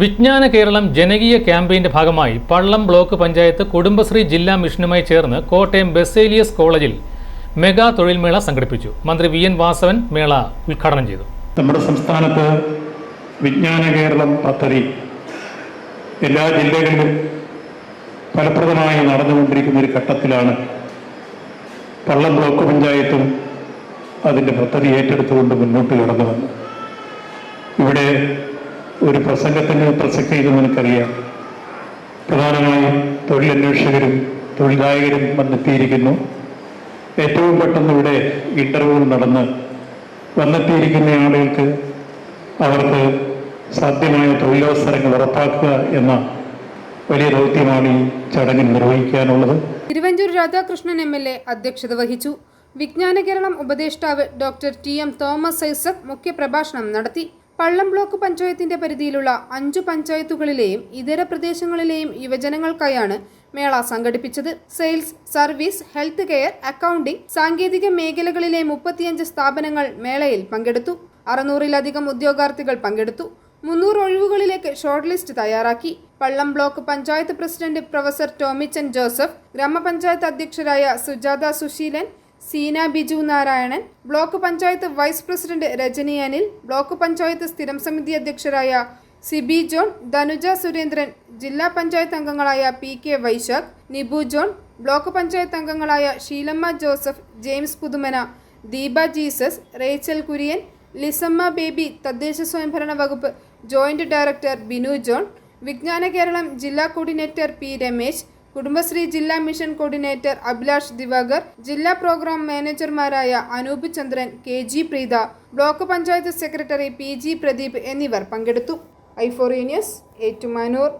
വിജ്ഞാന കേരളം ജനകീയ ക്യാമ്പയിന്റെ ഭാഗമായി പള്ളം ബ്ലോക്ക് പഞ്ചായത്ത് കുടുംബശ്രീ ജില്ലാ മിഷനുമായി ചേർന്ന് കോട്ടയം ബെസേലിയസ് കോളേജിൽ മെഗാ തൊഴിൽമേള സംഘടിപ്പിച്ചു. മന്ത്രി വി എൻ വാസവൻ മേള ഉദ്ഘാടനം ചെയ്തു. നമ്മുടെ സംസ്ഥാനത്ത് വിജ്ഞാന കേരളം പദ്ധതി എല്ലാ ജില്ലകളിലും ഫലപ്രദമായി നടന്നുകൊണ്ടിരിക്കുന്ന ഒരു ഘട്ടത്തിലാണ് പള്ളം ബ്ലോക്ക് പഞ്ചായത്തും അതിന്റെ പദ്ധതി ഏറ്റെടുത്തുകൊണ്ട് മുന്നോട്ട് കടന്നു വന്നു ഇവിടെ ഒരു പ്രസംഗത്തിന് പ്രസക്തി ഇത് നിനക്കറിയാം പ്രധാനമായും തൊഴിലന്വേഷകരും തൊഴിലായകരും വന്നെത്തിയിരിക്കുന്നു. ഏറ്റവും പെട്ടെന്ന് ഇവിടെ ഇന്റർവ്യൂ നടന്ന് വന്നെത്തിയിരിക്കുന്ന ആളുകൾക്ക് അവർക്ക് സാധ്യമായ തൊഴിലവസരങ്ങൾ ഉറപ്പാക്കുക എന്ന വലിയ ദൗത്യമാണ് ഈ ചടങ്ങിൽ നിർവഹിക്കാനുള്ളത്. Thiruvanchoor Radhakrishnan M L A അധ്യക്ഷത വഹിച്ചു. വിജ്ഞാന കേരളം ഉപദേഷ്ടാവ് doctor T M Thomas Isaac മുഖ്യപ്രഭാഷണം നടത്തി. പള്ളം ബ്ലോക്ക് പഞ്ചായത്തിന്റെ പരിധിയിലുള്ള അഞ്ചു പഞ്ചായത്തുകളിലെയും ഇതര പ്രദേശങ്ങളിലെയും യുവജനങ്ങൾക്കായാണ് മേള സംഘടിപ്പിച്ചത്. Sales service health care accounting സാങ്കേതിക മേഖലകളിലെ മുപ്പത്തിയഞ്ച് സ്ഥാപനങ്ങൾ മേളയിൽ പങ്കെടുത്തു. അറുന്നൂറിലധികം ഉദ്യോഗാർത്ഥികൾ പങ്കെടുത്തു. മുന്നൂറ് ഒഴിവുകളിലേക്ക് ഷോർട്ട് ലിസ്റ്റ് തയ്യാറാക്കി. Pallam block panchayat president professor Tomichan Joseph ഗ്രാമപഞ്ചായത്ത് അധ്യക്ഷരായ Sujatha Susheelan Seena Biju Narayanan block panchayat vice president Rajani Anil block panchayat സ്ഥിരം സമിതി അധ്യക്ഷരായ സിബി ജോൺ ധനുജ സുരേന്ദ്രൻ ജില്ലാ പഞ്ചായത്ത് അംഗങ്ങളായ P K Vaisakh Nibu John block panchayat അംഗങ്ങളായ Sheelamma Joseph James Puthumana Deepa Jesus Rachel Kurian Lissamma baby തദ്ദേശ സ്വയംഭരണ വകുപ്പ് ജോയിന്റ് ഡയറക്ടർ ബിനു ജോൺ വിജ്ഞാന കേരളം ജില്ലാ കോർഡിനേറ്റർ പി രമേശ് കുടുംബശ്രീ ജില്ലാ മിഷൻ കോർഡിനേറ്റർ അഭിലാഷ് ദിവാകർ ജില്ലാ programme മാനേജർമാരായ Anoop Chandran K G Preetha block panchayat secretary P G Pradeep എന്നിവർ പങ്കെടുത്തു. ഐഫോറിയനിയസ് ഏറ്റുമാനൂർ.